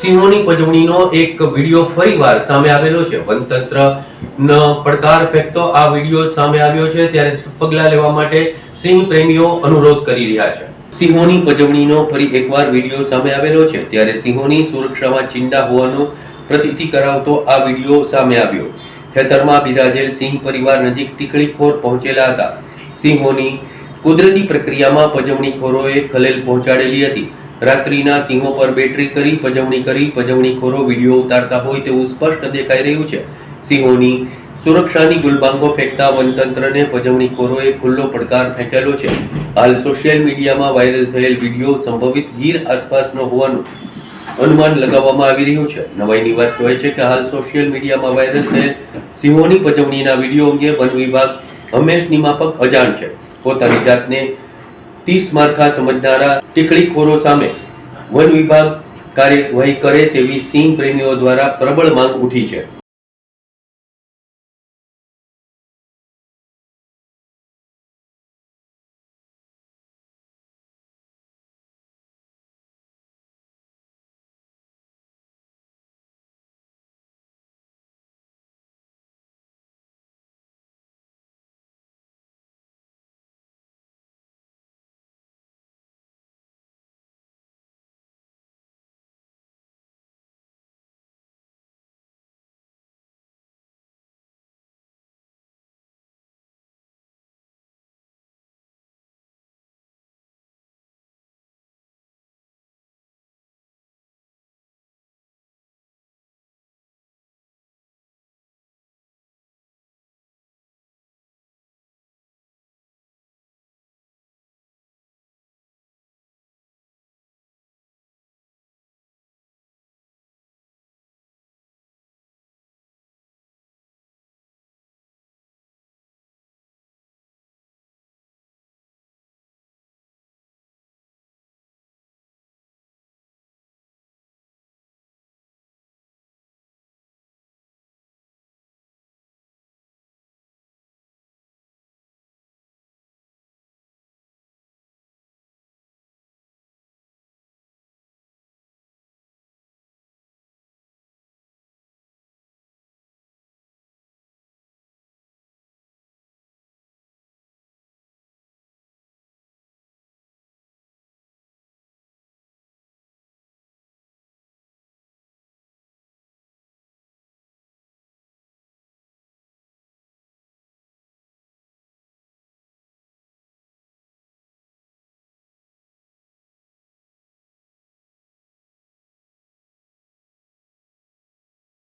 સિંહોની પજવણીનો એક વીડિયો ફરીવાર સામે આવેલો છે. વનતંત્ર ન પડકાર ફેંકતો આ વીડિયો સામે આવ્યો છે. ત્યારે પગલાં લેવા માટે સિંહ પ્રેમીઓ અનુરોધ કરી રહ્યા છે. સિંહોની પજવણીનો ફરી એકવાર વીડિયો સામે આવેલો છે. ત્યારે સિંહોની સુરક્ષામાં ચિંતા હોવાનું પ્રતીતિ કરાવતો આ વીડિયો સામે આવ્યો. ખેતરમાં બિરાજેલ સિંહ પરિવાર નજીક ટીકળીખોર પહોંચેલા હતા. સિંહોની કુદરતી પ્રક્રિયામાં પજવણીખોરોએ ખલેલ પહોંચાડેલી હતી. રાત્રિના સિંહો પર બેટરી કરી, પજવણી કરી, પજવણીખોરો વીડિયો ઉતારતા હોય તેવું સ્પષ્ટ દેખાઈ રહ્યું છે. સિંહોની સુરક્ષાની ગુલબાંગો ફેંકતા વનતંત્રને પજવણીખોરોએ ખુલ્લો પડકાર ફેંકેલો છે. હાલ સોશિયલ મીડિયામાં વાયરલ થયેલ વીડિયો સંભવિત ગીર આસપાસનો હોવાનું અનુમાન લગાવવામાં આવી રહ્યું છે. નવાઈની વાત કહે છે કે હાલ સોશિયલ મીડિયામાં વાયરલ થયેલ સિંહોની પજવણીના વીડિયો અંગે વન વિભાગ હંમેશ નિમાપક અજાણ છે. પોતાની જાતને ત્રીસ માર્ખા સમજનારા ટીકડીખોરો સામે વન વિભાગ કાર્યવાહી કરે તેવી સિંહ પ્રેમીઓ દ્વારા પ્રબળ માંગ ઉઠી છે.